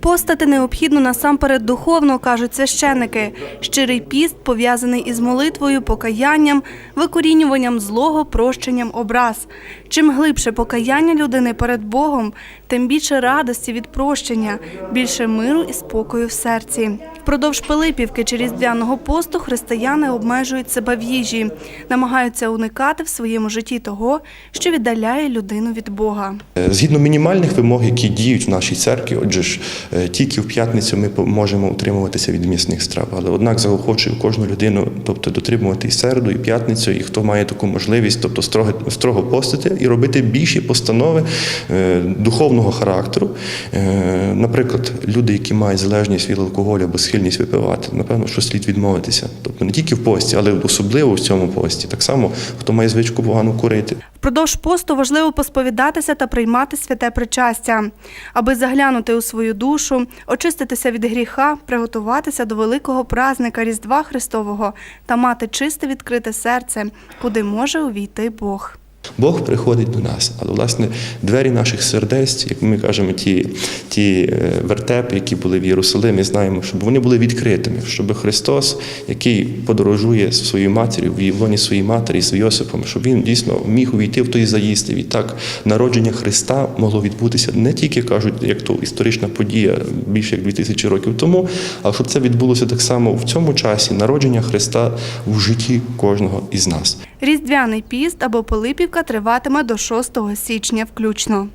Постати необхідно насамперед духовно, кажуть священники. Щирий піст пов'язаний із молитвою, покаянням, викорінюванням злого, прощенням образ. Чим глибше покаяння людини перед Богом, тим більше радості від прощення, більше миру і спокою в серці. Впродовж Пилипівки чи Різдвяного посту християни обмежують себе в їжі, намагаються уникати в своєму житті того, що віддаляє людину від Бога. Е, Згідно мінімальних вимог, які діють в нашій церкві, отже ж е, тільки в п'ятницю ми можемо утримуватися від м'ясних страв. Але однак заохочую кожну людину, тобто дотримувати і середу, і п'ятницю, і хто має таку можливість, тобто строго, строго постити і робити більші постанови е, духовного характеру. Наприклад, люди, які мають залежність від алкоголю або схильність випивати, напевно, що слід відмовитися. Тобто не тільки в пості, але особливо в цьому пості. Так само, хто має звичку погано курити. Впродовж посту важливо посповідатися та приймати святе причастя, аби заглянути у свою душу, очиститися від гріха, приготуватися до великого празника Різдва Христового та мати чисте відкрите серце, куди може увійти Бог. Бог приходить до нас, але власне двері наших сердець, як ми кажемо, ті, ті е, вертепи, які були в Єрусалимі, знаємо, щоб вони були відкритими, щоб Христос, який подорожує зі своєю матір'ю в лоні своєї матері з Йосипом, щоб він дійсно міг увійти в той заїзд. І відтак народження Христа могло відбутися не тільки кажуть, як то історична подія більше як 2000 років тому, але щоб це відбулося так само в цьому часі народження Христа в житті кожного із нас. Різдвяний піст або Пилипівка триватиме до 6 січня включно.